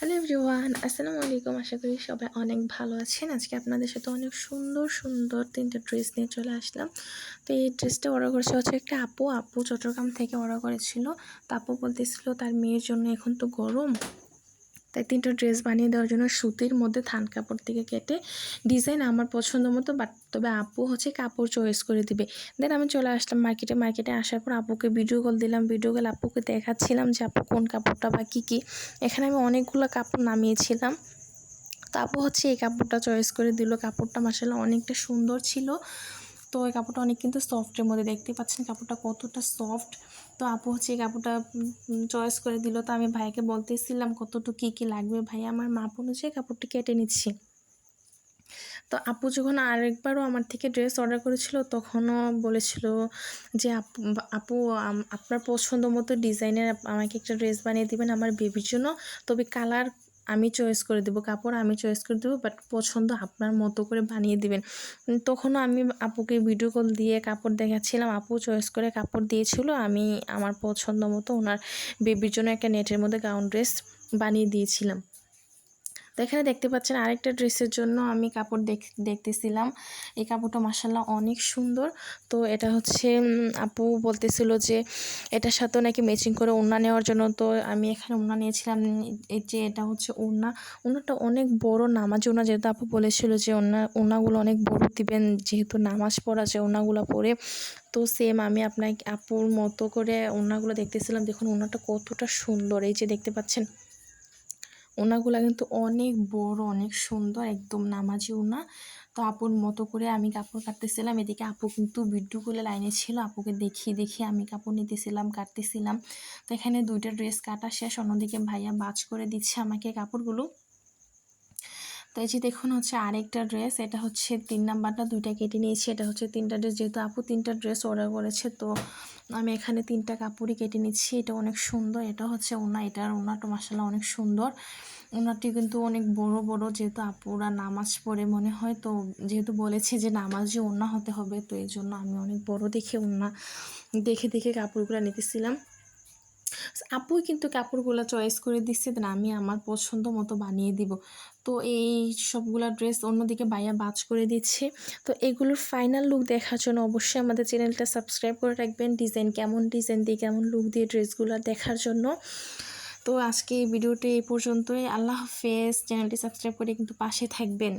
Hello everyone আসসালামু আলাইকুম আশা করি সবাই অনেক ভালো আছেন। আজকে আপনাদের সাথে অনেক সুন্দর সুন্দর তিনটা ড্রেস নিয়ে চলে আসলাম। তো এই ড্রেসটা অর্ডার করেছে হচ্ছে একটা আপু। আপু চট্টগ্রাম থেকে অর্ডার করেছিল। তো আপু বলতেছিল তার মেয়ের জন্য এখন তো গরম। তাই তিনটা ড্রেস বানিয়ে দেওয়ার জন্য সুতির মধ্যে থান কাপড় থেকে কেটে ডিজাইন আমার পছন্দ মতো, বাট তবে আপু হচ্ছে কাপড় চয়েস করে দিবে। দেন আমি চলে আসলাম মার্কেটে মার্কেটে আসার পর আপুকে ভিডিও কল দিলাম ভিডিও কল আপুকে দেখাচ্ছিলাম যে আপু কোন কাপড়টা বা কী কী। এখানে আমি অনেকগুলো কাপড় নামিয়েছিলাম। তো আপু হচ্ছে এই কাপড়টা চয়েস করে দিল। কাপড়টা মাসাল্লাহ অনেকটা সুন্দর ছিল। তো এই কাপড়টা অনেক কিন্তু সফটের মধ্যে দেখতে পাচ্ছেন কাপড়টা কতটা সফট। তো আপু হচ্ছে এই কাপড়টা চয়েস করে দিল। তো আমি ভাইকে বলতেছিলাম কতটুকু কী কী লাগবে। ভাই, আমার মাপ অনুযায়ী কাপড়টি কেটে নিচ্ছি। তো আপু যখন আরেকবারও আমার থেকে ড্রেস অর্ডার করেছিল, তখনও বলেছিল যে, আপু আপু আপনার পছন্দ মতো ডিজাইনের আমাকে একটা ড্রেস বানিয়ে দেবেন আমার বেবির জন্য। তবে কালার আমি চয়েস করে দেবো, কাপড় আমি চয়েস করে দেবো বাট পছন্দ আপনার মতো করে বানিয়ে দিবেন। তখনও আমি আপুকে ভিডিও কল দিয়ে কাপড় দেখাচ্ছিলাম, আপু চয়েস করে কাপড় দিয়েছিল, আমি আমার পছন্দ মতো ওনার বেবির জন্য একটা নেটের মধ্যে গাউন ড্রেস বানিয়ে দিয়েছিলাম। তো এখানে দেখতে পাচ্ছেন আরেকটা ড্রেসের জন্য আমি কাপড় দেখ, দেখতেছিলাম। এই কাপড়টা মাসাল্লাহ অনেক সুন্দর। তো এটা হচ্ছে আপু বলতেছিল যে এটার সাথেও নাকি ম্যাচিং করে ওড়না নেওয়ার জন্য। তো আমি এখানে ওড়না নিয়েছিলাম। এই যে এটা হচ্ছে ওড়না। ওড়নাটা অনেক বড় নামাজ ওড়না। যেহেতু আপু বলেছিল যে ওড়না, ওড়নাগুলো অনেক বড় দিবেন, যেহেতু নামাজ পড়া যে ওড়নাগুলো পরে। তো সেম আমি আপনাকে, আপুর মতো করে ওড়নাগুলো দেখতেছিলাম। দেখুন ওড়নাটা কতটা সুন্দর। এই যে দেখতে পাচ্ছেন ওনাগুলা কিন্তু অনেক বড়, অনেক সুন্দর, একদম নামাজি ওনা। তো আপুর মতো করে আমি কাপড় কাটতেছিলাম, এদিকে আপু কিন্তু বিড্ডু করে লাইনে ছিল, আপুকে দেখিয়ে দেখিয়ে আমি কাপড় নিতেছিলাম, কাটতেছিলাম। তো এখানে দুইটা ড্রেস কাটা শেষ, অন্যদিকে ভাইয়া বাজ করে দিচ্ছে আমাকে কাপড়গুলো। তো এই যে দেখুন হচ্ছে আরেকটা ড্রেস এটা হচ্ছে তিন নাম্বারটা, দুইটা কেটে নিয়েছি, এটা হচ্ছে তিনটা ড্রেস যেহেতু আপু তিনটা ড্রেস অর্ডার করেছে, তো আমি এখানে তিনটা কাপড়ই কেটে নিচ্ছি। এটা অনেক সুন্দর, এটা হচ্ছে ওনা এটার ওনাটা মাসাল্লাহ অনেক সুন্দর। ওনারটি কিন্তু অনেক বড় বড়, যেহেতু আপুরা নামাজ পড়ে মনে হয়, তো যেহেতু বলেছে যে নামাজে ওনা হতে হবে, তো এই জন্য আমি অনেক বড় দেখে ওনা, দেখে দেখে কাপড়গুলো নিতেছিলাম। আপুই কিন্তু কাপড়গুলো চয়েস করে দিচ্ছে দেন আমি আমার পছন্দ মতো বানিয়ে দিব। তো এই সবগুলা ড্রেস অন্যদিকে বাইয়া বাজ করে দিচ্ছে। তো এগুলোর ফাইনাল লুক দেখার জন্য অবশ্যই আমাদের চ্যানেলটা সাবস্ক্রাইব করে রাখবেন। ডিজাইন কেমন ডিজাইন দিয়ে কেমন লুক দিয়ে ড্রেসগুলো দেখার জন্য। তো আজকে এই ভিডিওটি এই পর্যন্তই। আল্লাহ হাফেজ। চ্যানেলটি সাবস্ক্রাইব করে কিন্তু পাশে থাকবেন।